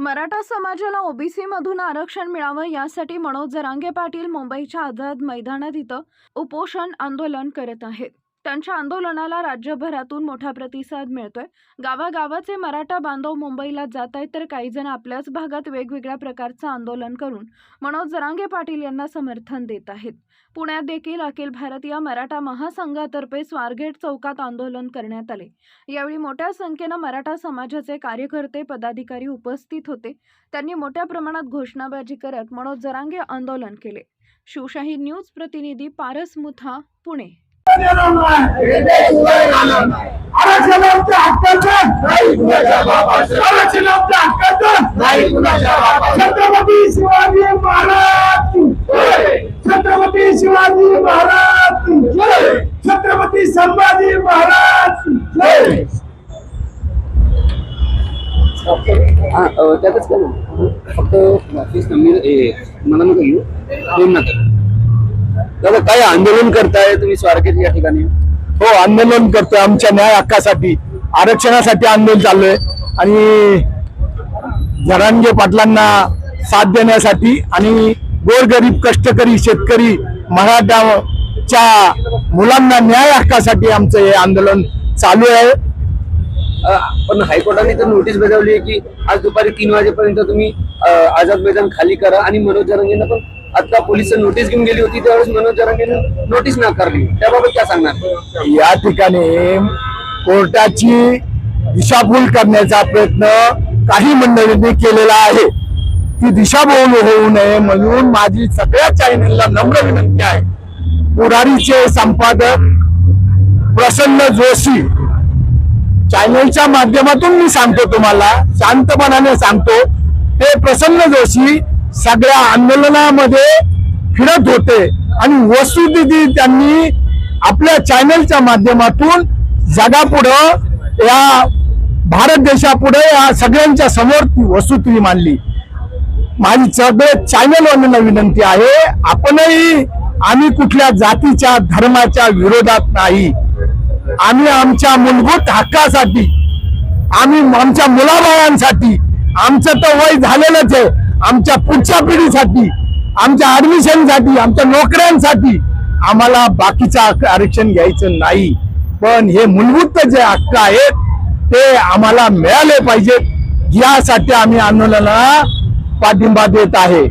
मराठा समाजाला ओबीसी मधून आरक्षण मिळावं यासाठी मनोज जरांगे पाटील मुंबईच्या आझाद मैदानात इथं उपोषण आंदोलन करत आहेत. त्यांच्या आंदोलनाला राज्यभरातून मोठा प्रतिसाद मिळतोय. गावागावाचे मराठा बांधव मुंबईला जात आहेत तर काही जण आपल्याच भागात वेगवेगळ्या प्रकारचं आंदोलन करून मनोज जरांगे पाटील यांना समर्थन देत आहेत. पुण्यात देखील अखिल भारतीय मराठा महासंघातर्फे स्वारगेट चौकात आंदोलन करण्यात आले. यावेळी मोठ्या संख्येनं मराठा समाजाचे कार्यकर्ते पदाधिकारी उपस्थित होते. त्यांनी मोठ्या प्रमाणात घोषणाबाजी करत मनोज जरांगे आंदोलन केले. शिवशाही न्यूज प्रतिनिधी पारस मुथा पुणे. आरक्षणाच्या हक्काचं नाही. आरक्षणाच्या हक्काचं. नाही छत्रपती शिवाजी महाराज छत्रपती शिवाजी महाराज छत्रपती संभाजी महाराज हा त्यातच का फक्त मला नका येऊ दोन नका दादा काय आंदोलन करताय तुम्ही स्वारगेट या ठिकाणी? हो आंदोलन करतोय आमच्या न्याय हक्कासाठी. आरक्षणासाठी आंदोलन चाललंय. आणि जरांगे पाटलांना साथ देण्यासाठी आणि गोरगरीब कष्टकरी शेतकरी मराठाच्या मुलांना न्याय हक्कासाठी आमचं हे आंदोलन चालू आहे. पण हायकोर्टाने तर नोटीस बजावली आहे की आज दुपारी तीन वाजेपर्यंत तुम्ही आझाद मैदान खाली करा आणि मनोज जरांगेंना पण आता पोलीस नोटीस घेऊन गेली होती त्यावेळेस मनोज नोटीस नाकारली. त्याबाबत काय सांगणार? या ठिकाणी कोर्टाची दिशाभूल करण्याचा प्रयत्न काही मंडळींनी केलेला आहे. ती दिशाभूल होऊ नये म्हणून माझी सगळ्या चॅनलला नम्र विनंती आहे. पुरारीचे संपादक प्रसन्न जोशी चॅनलच्या माध्यमातून मी सांगतो तुम्हाला शांतपणाने सांगतो ते प्रसन्न जोशी सगळ्या आंदोलनामध्ये फिरत होते. आणि वस्तुस्थिती त्यांनी आपल्या चॅनलच्या माध्यमातून जगापुढं या भारत देशापुढे या सगळ्यांच्या समोर ती वस्तुस्थिती मांडली. माझी सगळे चॅनलवाल्यांना विनंती आहे आपणही आम्ही कुठल्या जातीच्या धर्माच्या विरोधात नाही. आम्ही आमच्या मूलभूत हक्कासाठी आम्ही आमच्या मुलाबाळांसाठी आमचं तर वय झालेलंच आहे आमच्या पुढच्या पिढीसाठी आमच्या ऍडमिशनसाठी आमच्या नोकऱ्यांसाठी आम्हाला बाकीचं आरक्षण घ्यायचं नाही. पण हे मूलभूत जे हक्क आहेत ते आम्हाला मिळाले पाहिजेत. यासाठी आम्ही आंदोलनाला पाठिंबा देत आहे.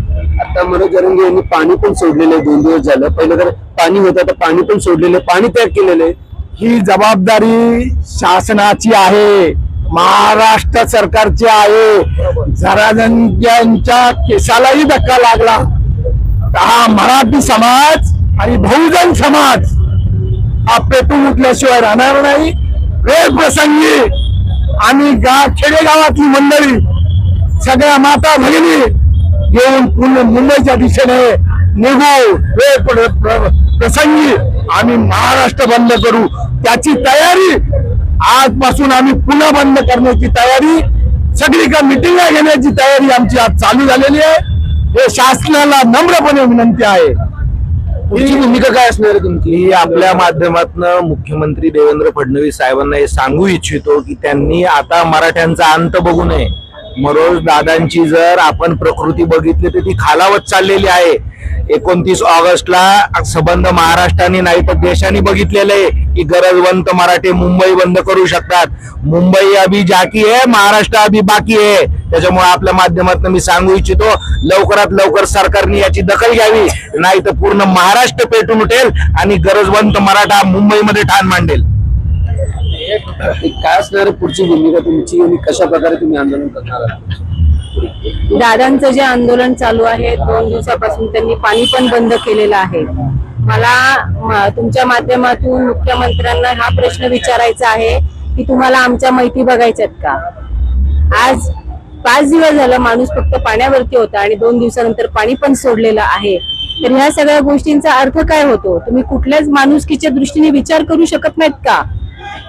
आता मनोज जरंगे यांनी पाणी पण सोडलेलं आहे दोन दिवस झालं. पहिलं तर पाणी होतं आता पाणी पण सोडलेलं पाणी त्याग केलेलं आहे. ही जबाबदारी शासनाची आहे. महाराष्ट्र सरकारची आहे जरा केसालाही धक्का लागला. हा मराठी समाज आणि बहुजन समाज हा पेटून उठल्याशिवाय राहणार नाही. वेळ प्रसंगी आणि गा खेडेगावातली मंडळी सगळ्या माता भगिनी घेऊन पूर्ण मुंबईच्या दिशेने निघू. वेळ प्र- प्रसंगी आम्ही महाराष्ट्र बंद करू. त्याची तयारी आजपासून आम्ही पुन्हा बंद करण्याची तयारी सगळीकडे मिटिंगा घेण्याची तयारी आमची आज चालू झालेली आहे. हे शासनाला नम्रपणे विनंती आहे. पुढची भूमिका काय असणार आहे तुमची? मी आपल्या माध्यमातून मुख्यमंत्री देवेंद्र फडणवीस साहेबांना हे सांगू इच्छितो की त्यांनी आता मराठ्यांचा अंत बघू नये. मनोज दादांची जर आपण प्रकृती बघितली तर ती खालावत चाललेली आहे. एकोणतीस ऑगस्टला संबंध महाराष्ट्राने नाही तर देशाने बघितलेलं आहे की गरजवंत मराठे मुंबई बंद करू शकतात. मुंबई अभी जाकी आहे महाराष्ट्र अभी बाकी आहे. त्याच्यामुळे आपल्या माध्यमातून मी सांगू इच्छितो लवकरात लवकर सरकारने याची दखल घ्यावी. नाही तर पूर्ण महाराष्ट्र पेटून उठेल आणि गरजवंत मराठा मुंबईमध्ये ठाण मांडेल. काय असणार पुढची भूमिका तुमची आणि कशा प्रकारे तुम्ही आंदोलन करणार आहात? दादांचं जे आंदोलन चालू आहे दोन दिवसापासून त्यांनी पाणी पण बंद केलेलं आहे. मला तुमच्या माध्यमातून मुख्यमंत्र्यांना हा प्रश्न विचारायचा आहे की तुम्हाला आमच्या माहिती बघायच्यात का? आज पाच दिवस झालं माणूस फक्त पाण्यावरती होता आणि दोन दिवसानंतर पाणी पण सोडलेलं आहे. तर ह्या सगळ्या गोष्टींचा अर्थ काय होतो? तुम्ही कुठल्याच माणुसकीच्या दृष्टीने विचार करू शकत नाहीत का?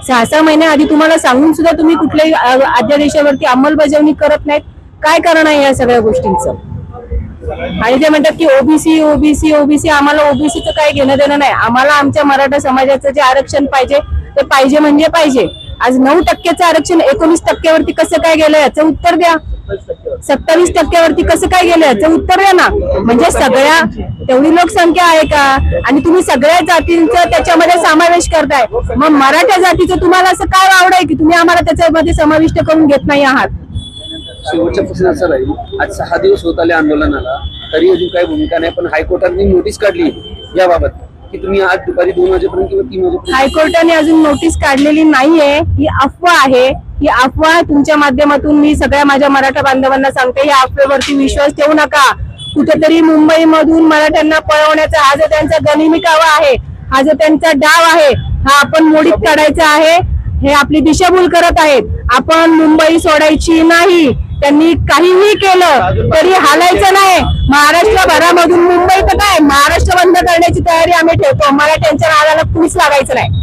सहा सहा महिन्याआधी तुम्हाला सांगून सुद्धा तुम्ही कुठल्याही अध्यादेशावरती अंमलबजावणी करत नाहीत. काय कारण आहे या सगळ्या गोष्टींचं? आणि ते म्हणतात की ओबीसी ओबीसी ओबीसी आम्हाला ओबीसीचं काही घेणं देणं नाही. आम्हाला आमच्या मराठा समाजाचं जे आरक्षण पाहिजे ते पाहिजे म्हणजे पाहिजे. आज नऊ टक्क्याचं आरक्षण एकोणीस टक्क्यावरती कसं काय गेलं याचं उत्तर द्या. सत्तावीस टक्क्यावरती कसं काय गेलं याचं उत्तर द्या ना. म्हणजे सगळ्या तेवढी लोकसंख्या आहे का? आणि तुम्ही सगळ्या जातींचा त्याच्यामध्ये समावेश करताय. मग मराठा जातीचं तुम्हाला असं काय आवड आहे की तुम्ही आम्हाला त्याच्यामध्ये समाविष्ट करून घेत नाही आहात? शेवटचा प्रश्न असा राहील. आज सहा दिवस होत आले आंदोलनाला. तरी अजून काही भूमिका नाही पण हायकोर्टाने नोटीस काढली याबाबत की तुम्ही आज दुपारी दोन वाजेपर्यंत किंवा तीन वाजेपर्यंत हायकोर्टाने अजून नोटीस काढलेली नाहीये. ही अफवा आहे. ही अफवा तुमच्या माध्यमातून मी सगळ्या माझ्या मराठा बांधवांना सांगते या अफवेवरती विश्वास ठेवू नका. कुठेतरी मुंबईमधून मराठ्यांना पळवण्याचा हा जो त्यांचा गनिमी कावा आहे हा जो त्यांचा डाव आहे हा आपण मोडीत काढायचा आहे हे आपली दिशाभूल करत आहेत. आपण मुंबई सोडायची नाही. त्यांनी काहीही केलं तरी हालायचं नाही. महाराष्ट्र भरामधून मुंबई तर काय? महाराष्ट्र बंद करण्याची तयारी आम्ही ठेवतो. मराठ्यांच्या नादाला कुणीच लागायचं नाही.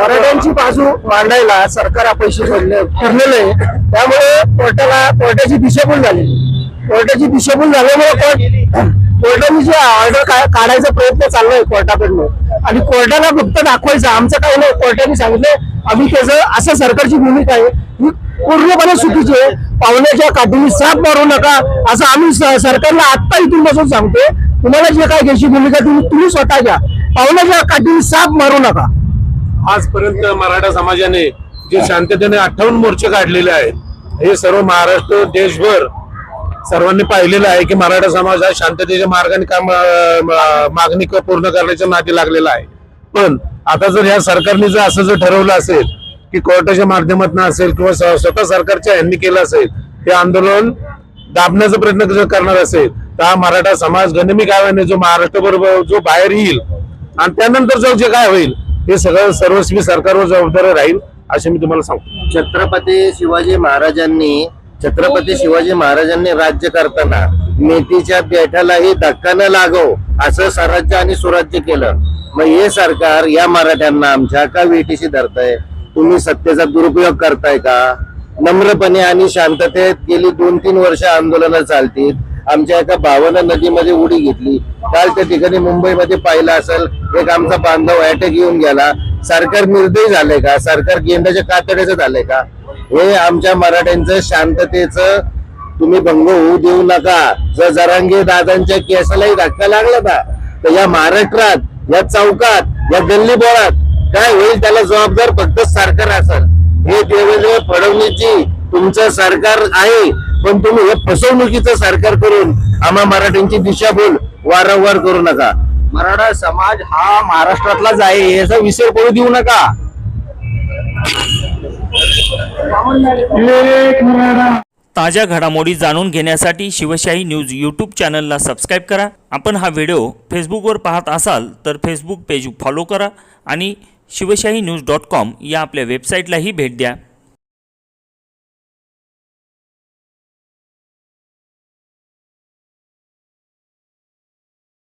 मराठ्यांची बाजू मांडायला सरकार अपयशी ठरले ठरलेलं आहे. त्यामुळे कोर्टाला कोर्टाची दिशाभूल झाली. कोर्टाची दिशाभूल झाल्यामुळे कोर्ट कोर्टाने जे ऑर्डर काढायचा प्रयत्न चाललाय कोर्टाकडनं. आणि कोर्टाला फक्त दाखवायचं आमचं काही नाही. कोर्टाने सांगितलं आम्ही त्याचं असं सरकारची भूमिका आहे. ही पूर्णपणे चुकीची आहे. पावण्याच्या काठीने साप मारू नका. असं आम्ही सरकारला आत्ता इथून बसून सांगतोय. तुम्हाला जे काय घ्यायची भूमिका तुम्ही तुम्ही स्वतः घ्या. पावण्याच्या काठीने साप मारू नका. आजपर्यंत मराठा समाजाने जे शांततेने अठ्ठावन्न मोर्चे काढलेले आहेत हे सर्व महाराष्ट्र देशभर सर्वांनी पाहिलेलं आहे की मराठा समाज हा शांततेच्या मार्गाने काम मागणी पूर्ण करण्याच्या नादी लागलेला आहे. पण आता जर या सरकारने जर असं जर ठरवलं असेल की कोर्टाच्या माध्यमातून असेल किंवा स्वतः सरकारच्या ह्यांनी केलं असेल हे आंदोलन दाबण्याचा प्रयत्न जर करणार असेल तर हा मराठा समाज गणमी गावाने जो महाराष्ट्र बरोबर जो बाहेर येईल आणि त्यानंतर जो जे काय होईल हे सगळं सर्वस्वी सरकारवर जबाबदारी राहील असे मी तुम्हाला सांगतो. छत्रपती शिवाजी महाराजांनी छत्रपती शिवाजी महाराजांनी राज्य करताना नेतीच्या पेठालाही धक्का न लागो असं स्वराज्य आणि सुराज्य केलं. मग हे सरकार या मराठ्यांना आमच्या का वेटीशी धरताय. तुम्ही सत्तेचा दुरुपयोग करताय का? नम्रपणे आणि शांततेत गेली दोन तीन वर्ष आंदोलनं चालतील. आमच्या एका भावानं नदीमध्ये उडी घेतली. काल त्या ठिकाणी मुंबईमध्ये पाहिलं असेल एक आमचा बांधव अटॅक येऊन गेला. सरकार निर्दयी झालंय का? सरकार गेंडाच्या कातड्याचं झालंय का? हे आमच्या मराठ्यांचं शांततेचं तुम्ही भंग होऊ देऊ नका. जर जरांगे दादांच्या केसालाही धक्का लागला ना तर या महाराष्ट्रात या चौकात या गल्ली बोळात काय होईल त्याला जबाबदार फक्त सरकार असेल. हे देवेंद्र फडणवीसची तुमचं सरकार आहे. पण तुम्ही हे फसवणुकीचं सरकार करून आम्हा मराठ्यांची दिशाभूल वारंवार करू नका. मराठा समाज हा महाराष्ट्रातलाच आहे याचा विसर पडू देऊ नका. ताज्या घडामोडी जाणून घेण्यासाठी शिवशाही न्यूज यूट्यूब चॅनलला सबस्क्राईब करा. आपण हा व्हिडिओ फेसबुकवर पाहत असाल तर फेसबुक पेज फॉलो करा आणि शिवशाही न्यूज डॉट कॉम या आपल्या वेबसाईटलाही भेट द्या.